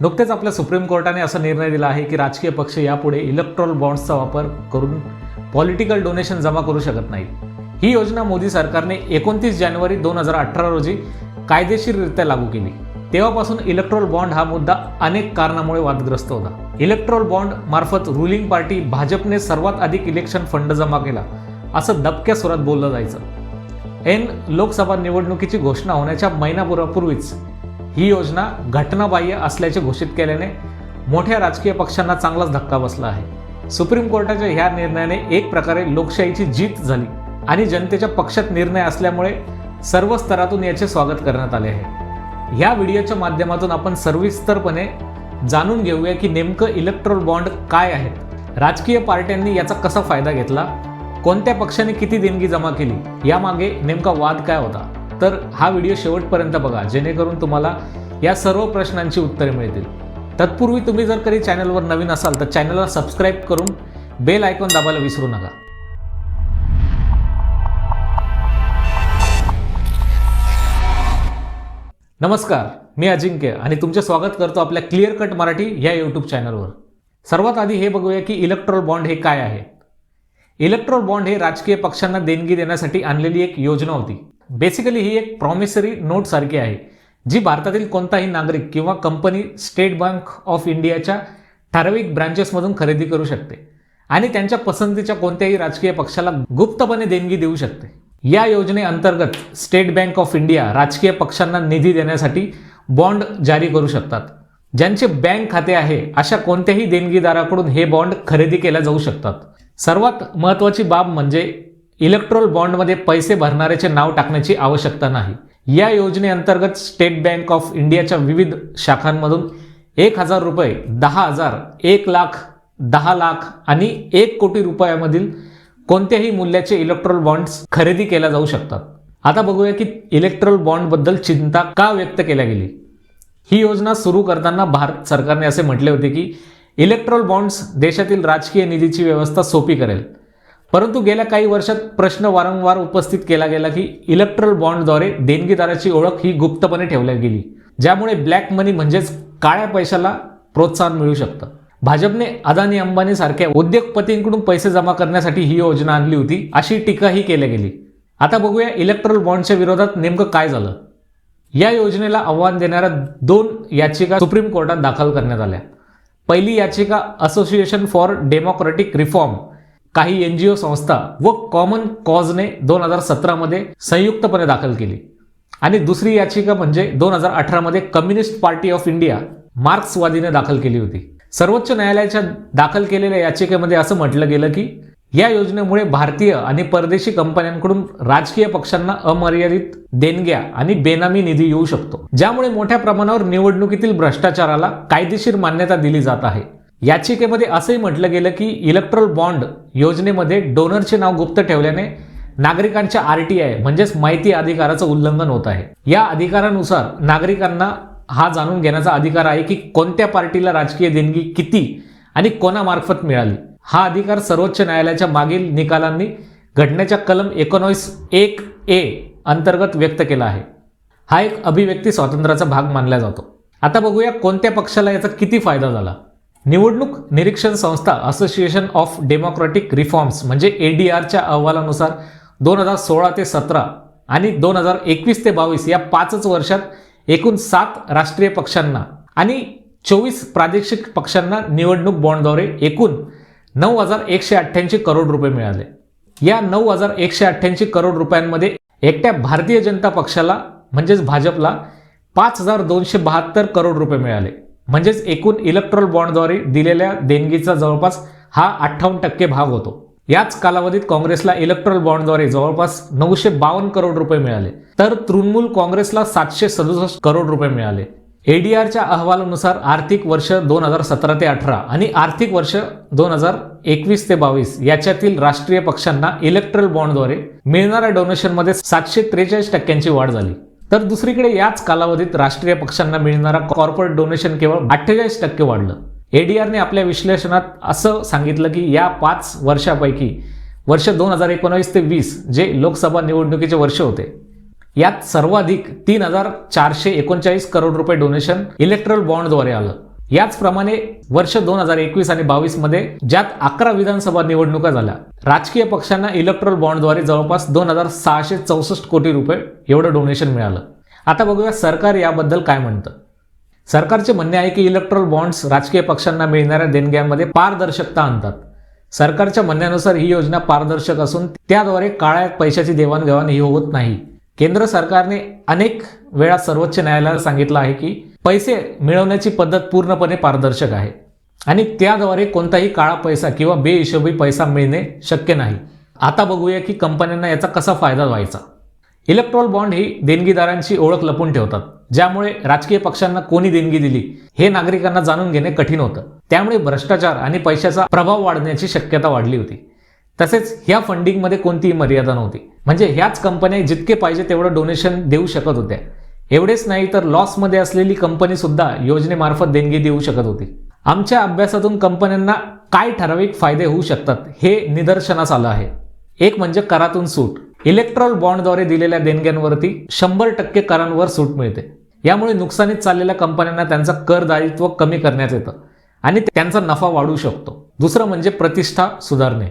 नुकतेच आपल्या सुप्रीम कोर्टाने असा निर्णय दिला आहे की राजकीय पक्ष यापुढे इलेक्ट्रॉल बॉन्ड्सचा वापर करून पॉलिटिकल डोनेशन जमा करू शकत नाही ही योजना मोदी सरकारने एकोणतीस जानेवारी दोन हजार अठरा रोजी कायदेशीररित्या लागू केली. तेव्हापासून इलेक्ट्रॉल बॉन्ड हा मुद्दा अनेक कारणामुळे वादग्रस्त होता. इलेक्ट्रॉल बॉन्ड मार्फत रुलिंग पार्टी भाजपने सर्वात अधिक इलेक्शन फंड जमा केला असं दबक्या स्वरात बोललं जायचं. ऐन लोकसभा निवडणुकीची घोषणा होण्याच्या महिनाभरापूर्वीच ही योजना घटनाबाह्य असल्याचे घोषित केल्याने मोठ्या राजकीय पक्षांना चांगलाच धक्का बसला आहे. सुप्रीम कोर्टाच्या ह्या निर्णयाने एक प्रकारे लोकशाहीची जीत झाली आणि जनतेच्या पक्षात निर्णय असल्यामुळे सर्व स्तरातून याचे स्वागत करण्यात आले आहे. ह्या व्हिडिओच्या माध्यमातून आपण सविस्तरपणे जाणून घेऊया की नेमकं इलेक्ट्रोल बॉन्ड काय आहेत? राजकीय पार्ट्यांनी याचा कसा फायदा घेतला? कोणत्या पक्षाने किती देणगी जमा केली? यामागे नेमका वाद काय होता? तर हा व्हिडिओ शेवटपर्यंत बघा जेणेकरून तुम्हाला या सर्व प्रश्नांची उत्तरे मिळतील. तत्पूर्वी तुम्ही जर कधी चॅनलवर नवीन असाल तर चॅनलला सबस्क्राईब करून बेल आयकॉन दाबायला विसरू नका. नमस्कार मी अजिंक्य आणि तुमचे स्वागत करतो आपल्या क्लिअर कट मराठी या यूट्यूब चॅनलवर. सर्वात आधी हे बघूया की इलेक्ट्रॉल बॉन्ड हे काय आहे. इलेक्ट्रॉल बॉन्ड हे राजकीय पक्षांना देणगी देण्यासाठी आणलेली एक योजना होती. बेसिकली ही एक प्रॉमिसरी नोटसारखी आहे जी भारतातील कोणताही नागरिक किंवा कंपनी स्टेट बँक ऑफ इंडियाच्या ठराविक ब्रांचेसमधून खरेदी करू शकते आणि त्यांच्या पसंतीच्या कोणत्याही राजकीय पक्षाला गुप्तपणे देणगी देऊ शकते. या योजनेअंतर्गत स्टेट बँक ऑफ इंडिया राजकीय पक्षांना निधी देण्यासाठी बॉन्ड जारी करू शकतात. ज्यांचे बँक खाते आहे अशा कोणत्याही देणगीदाराकडून हे बॉन्ड खरेदी केल्या जाऊ शकतात. सर्वात महत्त्वाची बाब म्हणजे इलेक्ट्रॉल बॉन्डमध्ये पैसे भरणाऱ्याचे नाव टाकण्याची आवश्यकता नाही. या योजनेअंतर्गत स्टेट बँक ऑफ इंडियाच्या विविध शाखांमधून एक हजार रुपये दहा हजार एक लाख दहा लाख आणि एक कोटी रुपयामधील कोणत्याही मूल्याचे इलेक्ट्रॉल बॉन्ड्स खरेदी केल्या जाऊ शकतात. आता बघूया की इलेक्ट्रॉल बॉन्डबद्दल चिंता का व्यक्त केल्या गेली? ही योजना सुरू करताना भारत सरकारने असे म्हटले होते की इलेक्ट्रॉल बॉन्ड्स देशातील राजकीय निधीची व्यवस्था सोपी करेल. परंतु गेल्या काही वर्षात प्रश्न वारंवार उपस्थित केला गेला की इलेक्ट्रल बॉन्डद्वारे देणगीदाराची ओळख ही गुप्तपणे ठेवल्या गेली ज्यामुळे ब्लॅक मनी म्हणजेच काळ्या पैशाला प्रोत्साहन मिळू शकतं. भाजपने अदानी अंबानी सारख्या उद्योगपतींकडून पैसे जमा करण्यासाठी ही योजना आणली होती अशी टीकाही केली गेली. आता बघूया इलेक्ट्रल बॉन्डच्या विरोधात नेमकं काय झालं. या योजनेला आव्हान देणाऱ्या दोन याचिका सुप्रीम कोर्टात दाखल करण्यात आल्या. पहिली याचिका असोसिएशन फॉर डेमोक्रेटिक रिफॉर्म काही एन जी ओ संस्था व कॉमन कॉजने दोन हजार सतरामध्ये संयुक्तपणे दाखल केली. आणि दुसरी याचिका म्हणजे दोन हजार अठरामध्ये कम्युनिस्ट पार्टी ऑफ इंडिया मार्क्सवादीने दाखल केली होती. सर्वोच्च न्यायालयाच्या दाखल केलेल्या याचिकेमध्ये असं म्हटलं गेलं की या योजनेमुळे भारतीय आणि परदेशी कंपन्यांकडून राजकीय पक्षांना अमर्यादित देणग्या आणि बेनामी निधी येऊ शकतो. ज्यामुळे मोठ्या प्रमाणावर निवडणुकीतील भ्रष्टाचाराला कायदेशीर मान्यता दिली जात आहे. याचिकेमध्ये असंही म्हटलं गेलं की इलेक्ट्रॉल बॉन्ड योजनेमध्ये डोनरचे नाव गुप्त ठेवल्याने नागरिकांच्या आर टी आय म्हणजेच माहिती अधिकाराचं उल्लंघन होत आहे. या अधिकारानुसार नागरिकांना हा जाणून घेण्याचा अधिकार आहे की कोणत्या पार्टीला राजकीय देणगी किती आणि कोणामार्फत मिळाली. हा अधिकार सर्वोच्च न्यायालयाच्या मागील निकालांनी घटनेच्या कलम एकोणवीस एक ए अंतर्गत व्यक्त केला आहे. हा एक अभिव्यक्ती स्वातंत्र्याचा भाग मानला जातो. आता बघूया कोणत्या पक्षाला याचा किती फायदा झाला. निवडणूक निरीक्षण संस्था असोसिएशन ऑफ डेमोक्रॅटिक रिफॉर्म्स म्हणजे ए डी आरच्या अहवालानुसार दोन हजार सोळा ते सतरा आणि दोन हजार एकवीस ते बावीस या पाचच वर्षात एकूण सात राष्ट्रीय पक्षांना आणि चोवीस प्रादेशिक पक्षांना निवडणूक बॉन्डद्वारे एकूण नऊ हजार एकशे अठ्ठ्याऐंशी करोड रुपये मिळाले. या नऊ हजार एकशे अठ्ठ्याऐंशी करोड रुपयांमध्ये एकट्या भारतीय जनता पक्षाला म्हणजेच भाजपला पाच हजार दोनशे बहात्तर करोड रुपये मिळाले. म्हणजेच एकूण इलेक्ट्रॉल बॉन्डद्वारे दिलेल्या देणगीचा जवळपास हा अठ्ठावन्न टक्के भाग होतो. याच कालावधीत काँग्रेसला इलेक्ट्रॉल बॉन्डद्वारे जवळपास नऊशे बावन्न करोड रुपये मिळाले. तर तृणमूल काँग्रेसला सातशे सदुसष्ट करोड रुपये मिळाले. एडीआरच्या अहवालानुसार आर्थिक वर्ष दोन हजार सतरा ते अठरा आणि आर्थिक वर्ष दोन हजार एकवीस ते बावीस याच्यातील राष्ट्रीय पक्षांना इलेक्ट्रल बॉन्डद्वारे मिळणाऱ्या डोनेशनमध्ये सातशे त्रेचाळीस टक्क्यांची वाढ झाली. तर दुसरीकडे याच कालावधीत राष्ट्रीय पक्षांना मिळणारा कॉर्पोरेट डोनेशन केवळ अठ्ठेचाळीस टक्के वाढलं. एडीआरने आपल्या विश्लेषणात असं सांगितलं की या पाच वर्षापैकी वर्ष दोन हजार एकोणावीस ते वीस जे लोकसभा निवडणुकीचे वर्ष होते यात सर्वाधिक तीन हजार चारशे एकोणचाळीस करोड रुपये डोनेशन इलेक्ट्रल बॉन्डद्वारे आलं. याचप्रमाणे वर्ष दोन हजार एकवीस आणि बावीसमध्ये ज्यात अकरा विधानसभा निवडणुका झाल्या. राजकीय पक्षांना इलेक्ट्रॉल बॉन्डद्वारे जवळपास दोन हजार सहाशे चौसष्ट कोटी रुपये एवढं डोनेशन मिळालं. आता बघूया सरकार याबद्दल काय म्हणतं. सरकारचे म्हणणे आहे की इलेक्ट्रॉल बॉन्ड्स राजकीय पक्षांना मिळणाऱ्या देणग्यांमध्ये पारदर्शकता आणतात. सरकारच्या म्हणण्यानुसार ही योजना पारदर्शक असून त्याद्वारे काळ्या पैशाची देवाणघेवाण ही होत नाही. केंद्र सरकारने अनेक वेळा सर्वोच्च न्यायालयाला सांगितलं आहे की पैसे मिळवण्याची पद्धत पूर्णपणे पारदर्शक आहे. आणि त्याद्वारे कोणताही काळा पैसा किंवा बेहिशोबी पैसा मिळणे शक्य नाही. आता बघूया की कंपन्यांना याचा कसा फायदा व्हायचा. इलेक्ट्रॉल बॉन्ड ही देणगीदारांची ओळख लपून ठेवतात. ज्यामुळे राजकीय पक्षांना कोणी देणगी दिली हे नागरिकांना जाणून घेणे कठीण होतं. त्यामुळे भ्रष्टाचार आणि पैशाचा प्रभाव वाढण्याची शक्यता वाढली होती. तसेच ह्या फंडिंगमध्ये कोणतीही मर्यादा नव्हती. म्हणजे ह्याच कंपन्या जितके पाहिजे तेवढं डोनेशन देऊ शकत होत्या एवढेच नाही तर लॉसमध्ये असलेली कंपनी सुद्धा योजनेमार्फत देणगी देऊ शकत होती. आमच्या अभ्यासातून कंपन्यांना काय ठराविक फायदे होऊ शकतात हे निदर्शनास आलं आहे. एक म्हणजे करातून सूट. इलेक्ट्रॉल बॉन्डद्वारे दिलेल्या देणग्यांवरती शंभर टक्के करांवर सूट मिळते. यामुळे नुकसानीत चाललेल्या कंपन्यांना त्यांचं कर दायित्व कमी करण्यात येतं आणि त्यांचा नफा वाढू शकतो. दुसरं म्हणजे प्रतिष्ठा सुधारणे.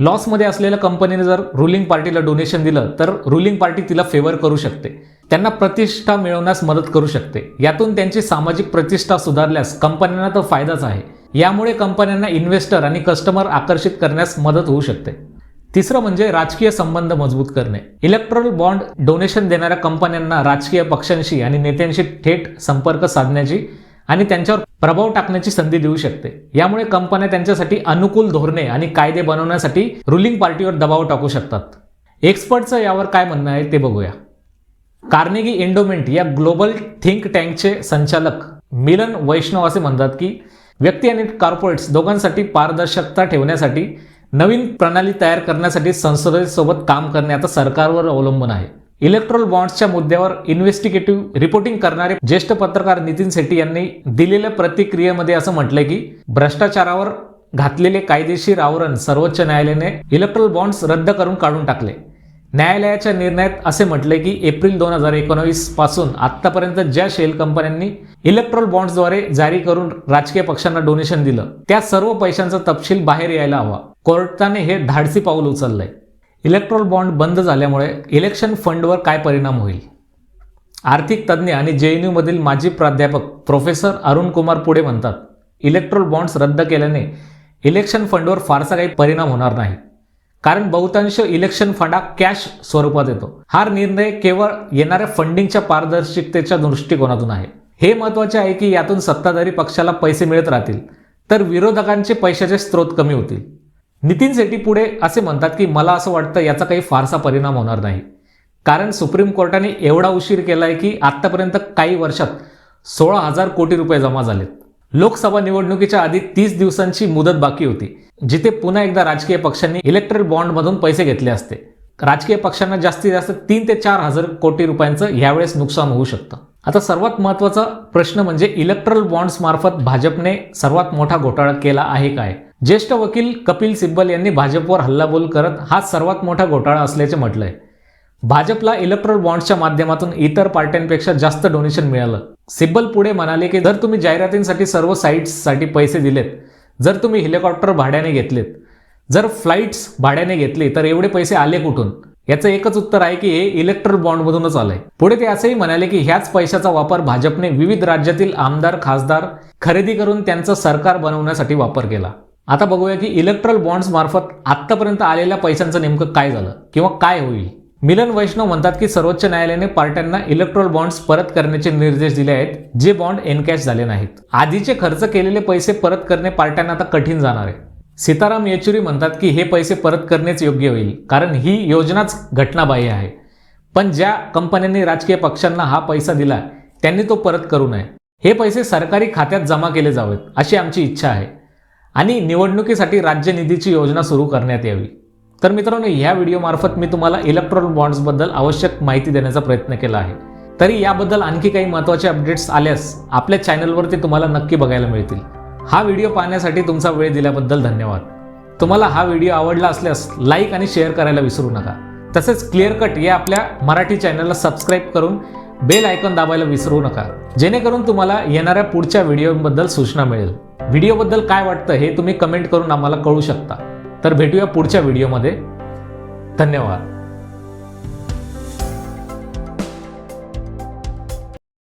लॉसमध्ये असलेल्या कंपनीने जर रुलिंग पार्टीला डोनेशन दिलं तर रुलिंग पार्टी तिला फेवर करू शकते. त्यांना प्रतिष्ठा मिळवण्यास मदत करू शकते. यातून त्यांची सामाजिक प्रतिष्ठा सुधारल्यास कंपन्यांना तर फायदाच आहे. यामुळे कंपन्यांना इन्व्हेस्टर आणि कस्टमर आकर्षित करण्यास मदत होऊ शकते. तिसरं म्हणजे राजकीय संबंध मजबूत करणे. इलेक्ट्रॉल बॉन्ड डोनेशन देणाऱ्या कंपन्यांना राजकीय पक्षांशी आणि नेत्यांशी थेट संपर्क साधण्याची आणि त्यांच्यावर प्रभाव टाकण्याची संधी देऊ शकते. यामुळे कंपन्या त्यांच्यासाठी अनुकूल धोरणे आणि कायदे बनवण्यासाठी रुलिंग पार्टीवर दबाव टाकू शकतात. एक्सपर्टचं यावर काय म्हणणं आहे ते बघूया. कार्नेगी इंडोमेंट या ग्लोबल थिंक टँकचे संचालक मिलन वैष्णव असे म्हणतात की व्यक्ती आणि कॉर्पोरेट्स दोघांसाठी पारदर्शकता ठेवण्यासाठी नवीन प्रणाली तयार करण्यासाठी संसदेसोबत काम करणे आता सरकारवर अवलंबून आहे. इलेक्ट्रोल बॉन्ड्सच्या मुद्द्यावर इन्व्हेस्टिगेटिव्ह रिपोर्टिंग करणारे ज्येष्ठ पत्रकार नितीन सेठी यांनी दिलेल्या प्रतिक्रियेमध्ये असं म्हटलंय की भ्रष्टाचारावर घातलेले कायदेशीर आवरण सर्वोच्च न्यायालयाने इलेक्ट्रोल बॉन्ड्स रद्द करून काढून टाकले. न्यायालयाच्या निर्णयात असे म्हटले की एप्रिल दोन हजार एकोणावीसपासून आतापर्यंत ज्या शेल कंपन्यांनी इलेक्ट्रोल बॉन्ड्सद्वारे जारी करून राजकीय पक्षांना डोनेशन दिलं त्या सर्व पैशांचा तपशील बाहेर यायला हवा. कोर्टाने हे धाडसी पाऊल उचललंय. इलेक्ट्रॉल बॉन्ड बंद झाल्यामुळे इलेक्शन फंडवर काय परिणाम होईल? आर्थिक तज्ज्ञ आणि जे एन यूमधील माजी प्राध्यापक प्रोफेसर अरुण कुमार पुढे म्हणतात इलेक्ट्रॉल बॉन्ड्स रद्द केल्याने इलेक्शन फंडवर फारसा काही परिणाम होणार नाही. कारण बहुतांश इलेक्शन फंड हा कॅश स्वरूपात येतो. हा निर्णय केवळ येणाऱ्या फंडिंगच्या पारदर्शकतेच्या दृष्टिकोनातून आहे. हे महत्त्वाचे आहे की यातून सत्ताधारी पक्षाला पैसे मिळत राहतील तर विरोधकांचे पैशाचे स्रोत कमी होतील. नितीन सेट्टी पुढे असे म्हणतात की मला असं वाटतं याचा काही फारसा परिणाम होणार नाही. कारण सुप्रीम कोर्टाने एवढा उशीर केलाय की आतापर्यंत काही वर्षात सोळा हजार कोटी रुपये जमा झालेत. लोकसभा निवडणुकीच्या आधी तीस दिवसांची मुदत बाकी होती जिथे पुन्हा एकदा राजकीय पक्षांनी इलेक्ट्रल बॉन्डमधून पैसे घेतले असते. राजकीय पक्षांना जास्तीत जास्त तीन ते चार हजार कोटी रुपयांचं यावेळेस नुकसान होऊ शकतं. आता सर्वात महत्त्वाचा प्रश्न म्हणजे इलेक्ट्रल बॉन्ड्स मार्फत भाजपने सर्वात मोठा घोटाळा केला आहे काय? ज्येष्ठ वकील कपिल सिब्बल यांनी भाजपवर हल्लाबोल करत हा सर्वात मोठा घोटाळा असल्याचे म्हटलं आहे भाजपला इलेक्ट्रल बॉन्ड्सच्या माध्यमातून इतर पार्ट्यांपेक्षा जास्त डोनेशन मिळालं. सिब्बल पुढे म्हणाले की जर तुम्ही जाहिरातींसाठी सर्व साईट्ससाठी पैसे दिलेत जर तुम्ही हेलिकॉप्टर भाड्याने घेतलेत जर फ्लाईट्स भाड्याने घेतले तर एवढे पैसे आले कुठून? याचं एकच उत्तर आहे की हे इलेक्ट्रल बॉन्डमधूनच आलंय. पुढे ते असेही म्हणाले की ह्याच पैशाचा वापर भाजपने विविध राज्यातील आमदार खासदार खरेदी करून त्यांचं सरकार बनवण्यासाठी वापर केला. आता बघूया की इलेक्ट्रल बॉन्ड्स मार्फत आतापर्यंत आलेल्या पैशांचं नेमकं काय झालं किंवा काय होईल? मिलन वैष्णव म्हणतात की सर्वोच्च न्यायालयाने पार्ट्यांना इलेक्ट्रॉल बॉन्ड्स परत करण्याचे निर्देश दिले आहेत जे बॉन्ड एनकॅश झाले नाहीत. आधीचे खर्च केलेले पैसे परत करणे पार्ट्यांना आता कठीण जाणार आहे. सीताराम येचुरी म्हणतात की हे पैसे परत करणेच योग्य होईल कारण ही योजनाच घटनाबाह्य आहे. पण ज्या कंपन्यांनी राजकीय पक्षांना हा पैसा दिला त्यांनी तो परत करू नये. हे पैसे सरकारी खात्यात जमा केले जावेत अशी आमची इच्छा आहे. आणि निवडणुकीसाठी राज्य निधीची योजना सुरू करण्यात यावी. तर मित्रांनो ह्या व्हिडिओमार्फत मी तुम्हाला इलेक्ट्रॉल बॉन्ड्सबद्दल आवश्यक माहिती देण्याचा प्रयत्न केला आहे. तरी याबद्दल आणखी काही महत्त्वाचे अपडेट्स आल्यास आपल्या चॅनलवरती तुम्हाला नक्की बघायला मिळतील. हा व्हिडिओ पाहण्यासाठी तुमचा वेळ दिल्याबद्दल धन्यवाद. तुम्हाला हा व्हिडिओ आवडला असल्यास लाईक आणि शेअर करायला विसरू नका. तसेच क्लिअर कट या आपल्या मराठी चॅनलला सबस्क्राईब करून बेल आयकॉन दाबायला विसरू नका. जेणेकरून तुम्हाला येणाऱ्या पुढच्या व्हिडिओबद्दल सूचना मिळेल. व्हिडिओबद्दल काय वाटतं हे तुम्ही कमेंट करून आम्हाला कळू शकता. तर भेटूया पुढच्या व्हिडिओमध्ये. धन्यवाद.